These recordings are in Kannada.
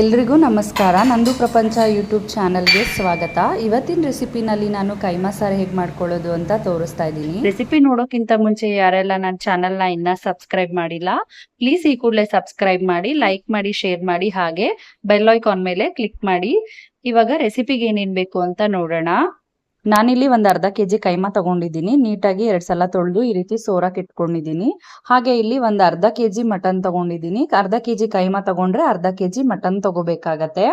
ಎಲ್ರಿಗೂ ನಮಸ್ಕಾರ. ನಂದು ಪ್ರಪಂಚ ಯೂಟ್ಯೂಬ್ ಚಾನಲ್ಗೆ ಸ್ವಾಗತ. ಇವತ್ತಿನ ರೆಸಿಪಿನಲ್ಲಿ ನಾನು ಕೈಮಾ ಸಾರು ಹೇಗೆ ಮಾಡ್ಕೊಳ್ಳೋದು ಅಂತ ತೋರಿಸ್ತಾ ಇದ್ದೀನಿ. ರೆಸಿಪಿ ನೋಡೋಕ್ಕಿಂತ ಮುಂಚೆ ಯಾರೆಲ್ಲ ನನ್ನ ಚಾನಲ್ನ ಇನ್ನ ಸಬ್ಸ್ಕ್ರೈಬ್ ಮಾಡಿಲ್ಲ, ಪ್ಲೀಸ್ ಈ ಕೂಡಲೇ ಸಬ್ಸ್ಕ್ರೈಬ್ ಮಾಡಿ, ಲೈಕ್ ಮಾಡಿ, ಶೇರ್ ಮಾಡಿ, ಹಾಗೆ ಬೆಲ್ ಮೇಲೆ ಕ್ಲಿಕ್ ಮಾಡಿ. ಇವಾಗ ರೆಸಿಪಿಗೆ ಏನೇನು ಬೇಕು ಅಂತ ನೋಡೋಣ. ನಾನಿಲ್ಲಿ ಒಂದು ಅರ್ಧ ಕೆ ಜಿ ಕೈಮಾ ತಗೊಂಡಿದ್ದೀನಿ. ನೀಟಾಗಿ ಎರಡು ಸಲ ತೊಳೆದು ಈ ರೀತಿ ಸೋರಾಕ್ ಇಟ್ಕೊಂಡಿದ್ದೀನಿ. ಹಾಗೆ ಇಲ್ಲಿ ಒಂದು ಅರ್ಧ ಕೆ ಜಿ ಮಟನ್ ತಗೊಂಡಿದ್ದೀನಿ. ಅರ್ಧ ಕೆ ಜಿ ಕೈಮಾ ತಗೊಂಡ್ರೆ ಅರ್ಧ ಕೆ ಜಿ ಮಟನ್ ತಗೋಬೇಕಾಗತ್ತೆ.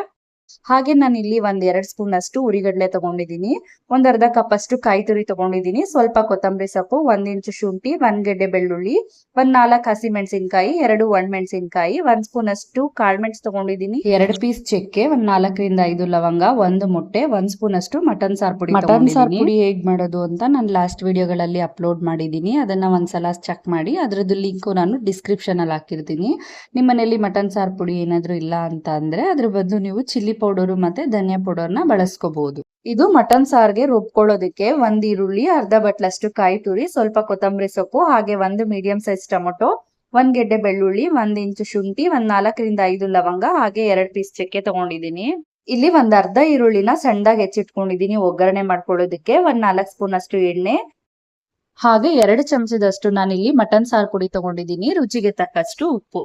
ಹಾಗೆ ನಾನು ಇಲ್ಲಿ ಒಂದ್ ಎರಡ್ ಸ್ಪೂನ್ ಅಷ್ಟು ಉರಿಗಡ್ಲೆ ತಗೊಂಡಿದ್ದೀನಿ ಒಂದ್ ಅರ್ಧ ಕಪ್ ಅಷ್ಟು ಕಾಯಿ ತುರಿ ತಗೊಂಡಿದ್ದೀನಿ ಸ್ವಲ್ಪ ಕೊತ್ತಂಬರಿ ಸೊಪ್ಪು ಒಂದ್ ಇಂಚು ಶುಂಠಿ ಒಂದ್ ಗೆಡ್ಡೆ ಬೆಳ್ಳುಳ್ಳಿ ಒಂದ್ ನಾಲ್ಕು ಹಸಿ ಮೆಣಸಿನ್ಕಾಯಿ ಎರಡು ಒಣ ಮೆಣಸಿನ್ಕಾಯಿ ಒಂದ್ ಸ್ಪೂನ್ ಅಷ್ಟು ಕಾಳ್ಮೆಣ್ಸ್ ತಗೊಂಡಿದ್ದೀನಿ ಎರಡ್ ಪೀಸ್ ಚಕ್ಕೆ ಒಂದ್ ನಾಲ್ಕರಿಂದ ಐದು ಲವಂಗ ಒಂದು ಮೊಟ್ಟೆ ಒಂದ್ ಸ್ಪೂನ್ ಅಷ್ಟು ಮಟನ್ ಸಾರ್ ಪುಡಿ ಮಟನ್ ಸಾರ್ ಪುಡಿ ಹೇಗ್ ಮಾಡೋದು ಅಂತ ನಾನು ಲಾಸ್ಟ್ ವಿಡಿಯೋಗಳಲ್ಲಿ ಅಪ್ಲೋಡ್ ಮಾಡಿದೀನಿ. ಅದನ್ನ ಒಂದ್ಸಲ ಚೆಕ್ ಮಾಡಿ. ಅದ್ರದ್ದು ಲಿಂಕ್ ನಾನು ಡಿಸ್ಕ್ರಿಪ್ಷನ್ ಅಲ್ಲಿ ಹಾಕಿರ್ತೀನಿ. ನಿಮ್ಮ ಮನೆಯಲ್ಲಿ ಮಟನ್ ಸಾರ್ ಪುಡಿ ಏನಾದ್ರು ಇಲ್ಲ ಅಂತ ಅಂದ್ರೆ ಅದ್ರ ಬದಲು ನೀವು ಚಿಲ್ಲಿ ಪೌಡರ್ ಮತ್ತೆ ಧನಿಯಾ ಪೌಡರ್ನ ಬಳಸ್ಕೋಬಹುದು ಇದು ಮಟನ್ ಸಾರ್ಗೆ ರುಬ್ಕೊಳ್ಳೋದಕ್ಕೆ ಒಂದ್ ಈರುಳ್ಳಿ, ಅರ್ಧ ಬಟ್ಲಷ್ಟು ಕಾಯಿ ತುರಿ, ಸ್ವಲ್ಪ ಕೊತ್ತಂಬರಿ ಸೊಪ್ಪು, ಹಾಗೆ ಒಂದು ಮೀಡಿಯಂ ಸೈಜ್ ಟೊಮೊಟೊ, ಒಂದ್ ಗೆಡ್ಡೆ ಬೆಳ್ಳುಳ್ಳಿ, ಒಂದ್ ಇಂಚು ಶುಂಠಿ, ಒಂದ್ ನಾಲ್ಕರಿಂದ ಐದು ಲವಂಗ, ಹಾಗೆ ಎರಡ್ ಪೀಸ್ ಚಕ್ಕೆ ತಗೊಂಡಿದ್ದೀನಿ. ಇಲ್ಲಿ ಒಂದ್ ಅರ್ಧ ಈರುಳ್ಳಿನ ಸಣ್ಣದಾಗಿ ಹೆಚ್ಚಿಟ್ಕೊಂಡಿದೀನಿ ಒಗ್ಗರಣೆ ಮಾಡ್ಕೊಳ್ಳೋದಕ್ಕೆ ಒಂದ್ ನಾಲ್ಕು ಸ್ಪೂನ್ ಅಷ್ಟು ಎಣ್ಣೆ, ಹಾಗೆ ಎರಡು ಚಮಚದಷ್ಟು ನಾನಿಲ್ಲಿ ಮಟನ್ ಸಾರ್ ಪುಡಿ ತಗೊಂಡಿದ್ದೀನಿ. ರುಚಿಗೆ ತಕ್ಕಷ್ಟು ಉಪ್ಪು.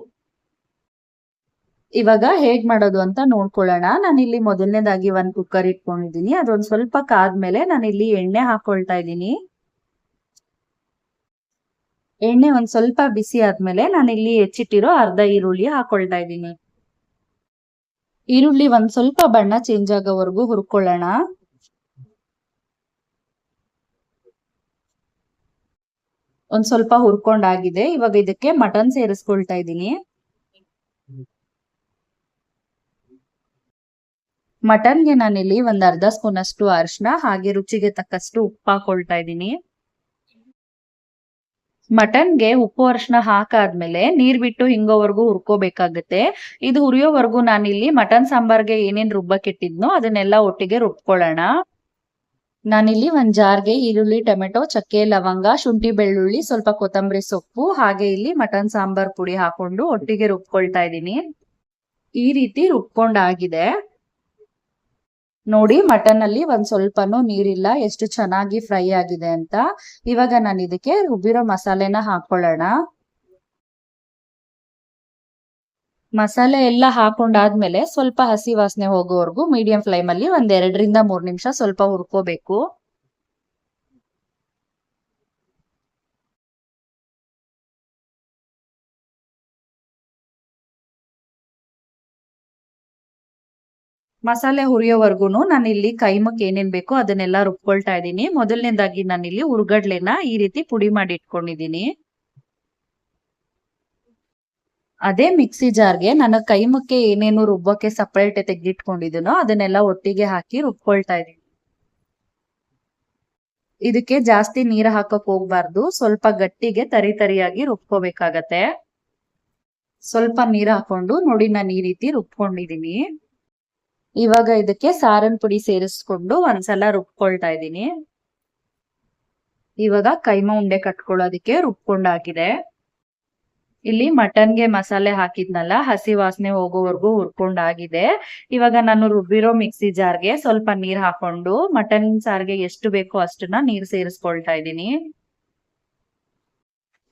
ಇವಾಗ ಹೇಗ್ ಮಾಡೋದು ಅಂತ ನೋಡ್ಕೊಳ್ಳೋಣ. ಇಲ್ಲಿ ಮೊದಲನೇದಾಗಿ ಒಂದ್ ಕುಕ್ಕರ್ ಇಟ್ಕೊಂಡಿದ್ದೀನಿ. ಅದೊಂದ್ ಸ್ವಲ್ಪ ಕಾದ್ಮೇಲೆ ಇಲ್ಲಿ ಎಣ್ಣೆ ಹಾಕೊಳ್ತಾ ಇದ್ದೀನಿ. ಎಣ್ಣೆ ಒಂದ್ ಸ್ವಲ್ಪ ಬಿಸಿ ಆದ್ಮೇಲೆ ಇಲ್ಲಿ ಹೆಚ್ಚಿಟ್ಟಿರೋ ಅರ್ಧ ಈರುಳ್ಳಿ ಹಾಕೊಳ್ತಾ ಇದ್ದೀನಿ. ಈರುಳ್ಳಿ ಒಂದ್ ಸ್ವಲ್ಪ ಬಣ್ಣ ಚೇಂಜ್ ಆಗೋವರೆಗೂ ಹುರ್ಕೊಳ್ಳೋಣ. ಒಂದ್ ಸ್ವಲ್ಪ ಹುರ್ಕೊಂಡಾಗಿದೆ ಇವಾಗ ಇದಕ್ಕೆ ಮಟನ್ ಸೇರಿಸ್ಕೊಳ್ತಾ ಇದ್ದೀನಿ. ಮಟನ್ಗೆ ನಾನಿಲ್ಲಿ ಒಂದ್ ಅರ್ಧ ಸ್ಪೂನ್ ಅಷ್ಟು ಅರಿಶಿನ, ಹಾಗೆ ರುಚಿಗೆ ತಕ್ಕಷ್ಟು ಉಪ್ಪು ಹಾಕೊಳ್ತಾ ಇದ್ದೀನಿ. ಮಟನ್ಗೆ ಉಪ್ಪು ಅರಿಶಿನ ಹಾಕಾದ್ಮೇಲೆ ನೀರ್ ಬಿಟ್ಟು ಹಿಂಗೋವರೆಗೂ ಹುರ್ಕೋಬೇಕಾಗತ್ತೆ. ಇದು ಹುರಿಯೋವರೆಗೂ ನಾನಿಲ್ಲಿ ಮಟನ್ ಸಾಂಬಾರ್ಗೆ ಏನೇನ್ ರುಬ್ಬಕ್ಕಿಟ್ಟಿದ್ನೋ ಅದನ್ನೆಲ್ಲ ಒಟ್ಟಿಗೆ ರುಬ್ಕೊಳ್ಳೋಣ. ನಾನಿಲ್ಲಿ ಒಂದ್ ಜಾರ್ಗೆ ಈರುಳ್ಳಿ, ಟೊಮೆಟೊ, ಚಕ್ಕೆ, ಲವಂಗ, ಶುಂಠಿ, ಬೆಳ್ಳುಳ್ಳಿ, ಸ್ವಲ್ಪ ಕೊತ್ತಂಬರಿ ಸೊಪ್ಪು, ಹಾಗೆ ಇಲ್ಲಿ ಮಟನ್ ಸಾಂಬಾರ್ ಪುಡಿ ಹಾಕೊಂಡು ಒಟ್ಟಿಗೆ ರುಬ್ಕೊಳ್ತಾ ಇದ್ದೀನಿ. ಈ ರೀತಿ ರುಬ್ಕೊಂಡಾಗಿದೆ ನೋಡಿ ಮಟನ್ ಅಲ್ಲಿ ಒಂದ್ ಸ್ವಲ್ಪನೂ ನೀರಿಲ್ಲ, ಎಷ್ಟು ಚೆನ್ನಾಗಿ ಫ್ರೈ ಆಗಿದೆ ಅಂತ. ಇವಾಗ ನಾನು ಇದಕ್ಕೆ ರುಬ್ಬಿರೋ ಮಸಾಲೆನ ಹಾಕೊಳ್ಳೋಣ. ಮಸಾಲೆ ಎಲ್ಲ ಹಾಕೊಂಡಾದ್ಮೇಲೆ ಸ್ವಲ್ಪ ಹಸಿ ವಾಸನೆ ಹೋಗೋವರೆಗೂ ಮೀಡಿಯಂ ಫ್ಲೇಮ್ ಅಲ್ಲಿ ಒಂದ್ ಎರಡರಿಂದ ಮೂರ್ ನಿಮಿಷ ಸ್ವಲ್ಪ ಹುರ್ಕೋಬೇಕು. ಮಸಾಲೆ ಹುರಿಯೋವರೆಗೂ ನಾನು ಇಲ್ಲಿ ಕೈಮಕ್ಕೆ ಏನೇನ್ ಬೇಕೋ ಅದನ್ನೆಲ್ಲ ರುಬ್ಕೊಳ್ತಾ ಇದ್ದೀನಿ. ಮೊದಲನೇದಾಗಿ ಇಲ್ಲಿ ಉರ್ಗಡ್ಲೆನ ಈ ರೀತಿ ಪುಡಿ ಮಾಡಿ ಇಟ್ಕೊಂಡಿದ್ದೀನಿ ಅದೇ ಮಿಕ್ಸಿ ಜಾರ್ಗೆ ನಾನು ಕೈಮಕ್ಕೆ ಏನೇನು ರುಬ್ಬಕ್ಕೆ ಸಪ್ರೇಟ್ ತೆಗೆದಿಟ್ಕೊಂಡಿದ್ದೀನೋ ಅದನ್ನೆಲ್ಲ ಒಟ್ಟಿಗೆ ಹಾಕಿ ರುಬ್ಕೊಳ್ತಾ ಇದ್ದೀನಿ. ಇದಕ್ಕೆ ಜಾಸ್ತಿ ನೀರ್ ಹಾಕಕ್ ಹೋಗ್ಬಾರ್ದು. ಸ್ವಲ್ಪ ಗಟ್ಟಿಗೆ ತರಿ ತರಿಯಾಗಿ ರುಬ್ಕೋಬೇಕಾಗತ್ತೆ. ಸ್ವಲ್ಪ ನೀರ್ ಹಾಕೊಂಡು, ನೋಡಿ ನಾನು ಈ ರೀತಿ ರುಬ್ಕೊಂಡಿದೀನಿ. ಇವಾಗ ಇದಕ್ಕೆ ಸಾರನ್ ಪುಡಿ ಸೇರಿಸ್ಕೊಂಡು ಒಂದ್ಸಲ ರುಬ್ಕೊಳ್ತಾ ಇದ್ದೀನಿ. ಇವಾಗ ಕೈಮಾ ಉಂಡೆ ಕಟ್ಕೊಳ್ಳೋದಕ್ಕೆ ರುಬ್ಕೊಂಡಾಗಿದೆ. ಇಲ್ಲಿ ಮಟನ್ಗೆ ಮಸಾಲೆ ಹಾಕಿದ್ನಲ್ಲ, ಹಸಿ ವಾಸನೆ ಹೋಗೋವರೆಗೂ ಹುರ್ಕೊಂಡಾಗಿದೆ. ಇವಾಗ ನಾನು ರುಬ್ಬಿರೋ ಮಿಕ್ಸಿ ಜಾರ್ಗೆ ಸ್ವಲ್ಪ ನೀರ್ ಹಾಕೊಂಡು ಮಟನ್ ಸಾರ್ಗೆ ಎಷ್ಟು ಬೇಕೋ ಅಷ್ಟನ್ನ ನೀರ್ ಸೇರಿಸ್ಕೊಳ್ತಾ ಇದ್ದೀನಿ.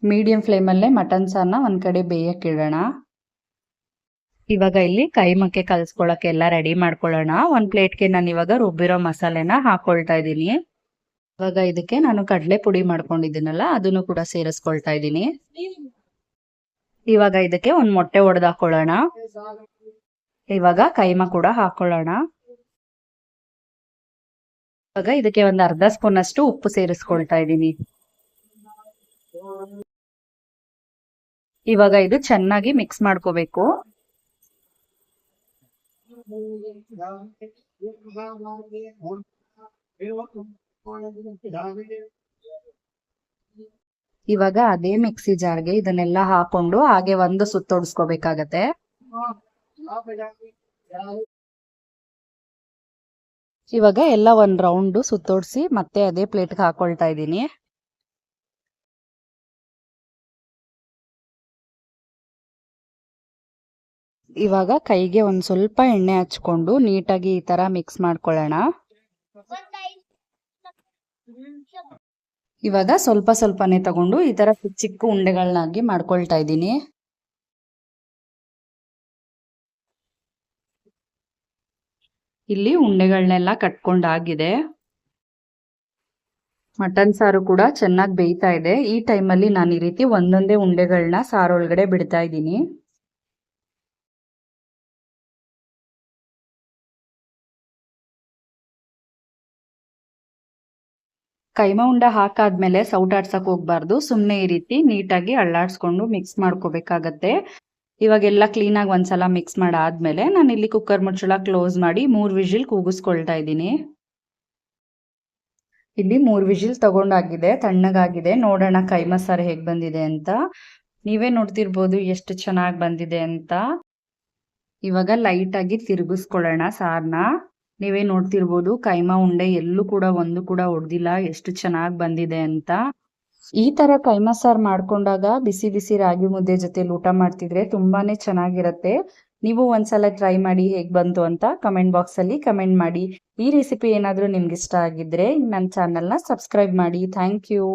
ಮೀಡಿಯಂ ಫ್ಲೇಮಲ್ಲೇ ಮಟನ್ ಸಾರ್ನ ಒಂದ್ ಕಡೆ ಬೇಯಕ್ಕೆ ಇಡೋಣ. ಇವಾಗ ಇಲ್ಲಿ ಕೈಮಕ್ಕೆ ಕಲ್ಸ್ಕೊಳಕ್ಕೆ ಎಲ್ಲ ರೆಡಿ ಮಾಡ್ಕೊಳ್ಳೋಣ. ಒಂದ್ ಪ್ಲೇಟ್ಗೆ ನಾನು ಇವಾಗ ರುಬ್ಬಿರೋ ಮಸಾಲೆನ ಹಾಕೊಳ್ತಾ ಇದ್ದೀನಿ. ಇವಾಗ ಇದಕ್ಕೆ ನಾನು ಕಡಲೆ ಪುಡಿ ಮಾಡ್ಕೊಂಡಿದ್ದೀನಲ್ಲ, ಅದನ್ನು ಕೂಡ ಸೇರಿಸ್ಕೊಳ್ತಾ ಇದ್ದೀನಿ. ಇವಾಗ ಇದಕ್ಕೆ ಒಂದ್ ಮೊಟ್ಟೆ ಒಡೆದು ಹಾಕೊಳ್ಳೋಣ ಇವಾಗ ಕೈಮ ಕೂಡ ಹಾಕೊಳ್ಳೋಣ. ಇವಾಗ ಇದಕ್ಕೆ ಒಂದ್ ಅರ್ಧ ಸ್ಪೂನ್ ಅಷ್ಟು ಉಪ್ಪು ಸೇರಿಸ್ಕೊಳ್ತಾ ಇದ್ದೀನಿ. ಇವಾಗ ಇದು ಚೆನ್ನಾಗಿ ಮಿಕ್ಸ್ ಮಾಡ್ಕೋಬೇಕು. ಇವಾಗ ಅದೇ ಮಿಕ್ಸಿ ಜಾರ್ಗೆ ಇದನ್ನೆಲ್ಲ ಹಾಕೊಂಡು ಹಾಗೆ ಒಂದು ಸುತ್ತೋಡಿಸ್ಕೋಬೇಕಾಗತ್ತೆ ಇವಾಗ ಎಲ್ಲ ಒಂದ್ ರೌಂಡ್ ಸುತ್ತೋಡ್ಸಿ ಮತ್ತೆ ಅದೇ ಪ್ಲೇಟ್ಗೆ ಹಾಕೊಳ್ತಾ ಇದ್ದೀನಿ. ಇವಾಗ ಕೈಗೆ ಒಂದು ಸ್ವಲ್ಪ ಎಣ್ಣೆ ಹಚ್ಕೊಂಡು ನೀಟಾಗಿ ಈ ಥರ ಮಿಕ್ಸ್ ಮಾಡ್ಕೊಳ್ಳೋಣ. ಇವಾಗ ಸ್ವಲ್ಪ ಸ್ವಲ್ಪನೇ ತಗೊಂಡು ಈ ಥರ ಚಿಕ್ಕ ಚಿಕ್ಕ ಉಂಡೆಗಳನ್ನಾಗಿ ಮಾಡ್ಕೊಳ್ತಾ ಇದ್ದೀನಿ. ಇಲ್ಲಿ ಉಂಡೆಗಳನ್ನೆಲ್ಲ ಕಟ್ಕೊಂಡಾಗಿದೆ. ಮಟನ್ ಸಾರು ಕೂಡ ಚೆನ್ನಾಗಿ ಬೇಯ್ತಾ ಇದೆ. ಈ ಟೈಮಲ್ಲಿ ನಾನು ಈ ರೀತಿ ಒಂದೊಂದೇ ಉಂಡೆಗಳನ್ನ ಸಾರೊಳಗಡೆ ಬಿಡ್ತಾ ಇದ್ದೀನಿ. ಕೈಮಾ ಉಂಡ ಹಾಕಾದ್ಮೇಲೆ ಸೌಟಾಡ್ಸಕ್ ಹೋಗ್ಬಾರ್ದು. ಸುಮ್ಮನೆ ಈ ರೀತಿ ನೀಟಾಗಿ ಅಳ್ಳಾಡ್ಸ್ಕೊಂಡು ಮಿಕ್ಸ್ ಮಾಡ್ಕೋಬೇಕಾಗತ್ತೆ. ಇವಾಗೆಲ್ಲ ಕ್ಲೀನಾಗಿ ಒಂದ್ಸಲ ಮಿಕ್ಸ್ ಮಾಡಾದ್ಮೇಲೆ ನಾನು ಇಲ್ಲಿ ಕುಕ್ಕರ್ ಮುಚ್ಚಳ ಕ್ಲೋಸ್ ಮಾಡಿ ಮೂರು ವಿಜಿಲ್ ಕೂಗಿಸ್ಕೊಳ್ತಾ ಇದ್ದೀನಿ. ಇಲ್ಲಿ ಮೂರು ವಿಜಿಲ್ ತಗೊಂಡಾಗಿದೆ, ತಣ್ಣಗಾಗಿದೆ. ನೋಡೋಣ ಕೈಮ ಮಸಾಲೆ ಹೇಗೆ ಬಂದಿದೆ ಅಂತ. ನೀವೇ ನೋಡ್ತಿರ್ಬೋದು ಎಷ್ಟು ಚೆನ್ನಾಗಿ ಬಂದಿದೆ ಅಂತ. ಇವಾಗ ಲೈಟಾಗಿ ತಿರುಗಿಸ್ಕೊಳ್ಳೋಣ ಸಾರನ್ನ ನೀವೇ ನೋಡ್ತಿರ್ಬೋದು, ಕೈಮಾ ಉಂಡೆ ಎಲ್ಲೂ ಕೂಡ ಒಂದು ಕೂಡ ಒಡ್ದಿಲ್ಲ, ಎಷ್ಟು ಚೆನ್ನಾಗಿ ಬಂದಿದೆ ಅಂತ. ಈ ತರ ಕೈಮಾ ಸಾರ್ ಮಾಡ್ಕೊಂಡಾಗ ಬಿಸಿ ಬಿಸಿ ರಾಗಿ ಮುದ್ದೆ ಜೊತೆಲಿ ಊಟ ಮಾಡ್ತಿದ್ರೆ ತುಂಬಾನೇ ಚೆನ್ನಾಗಿರತ್ತೆ. ನೀವು ಒಂದ್ಸಲ ಟ್ರೈ ಮಾಡಿ ಹೇಗ್ ಬಂತು ಅಂತ ಕಮೆಂಟ್ ಬಾಕ್ಸ್ ಅಲ್ಲಿ ಕಮೆಂಟ್ ಮಾಡಿ. ಈ ರೆಸಿಪಿ ಏನಾದ್ರೂ ನಿಮ್ಗೆ ಇಷ್ಟ ಆಗಿದ್ರೆ ನನ್ನ ಚಾನಲ್ನ ಸಬ್ಸ್ಕ್ರೈಬ್ ಮಾಡಿ. Thank you.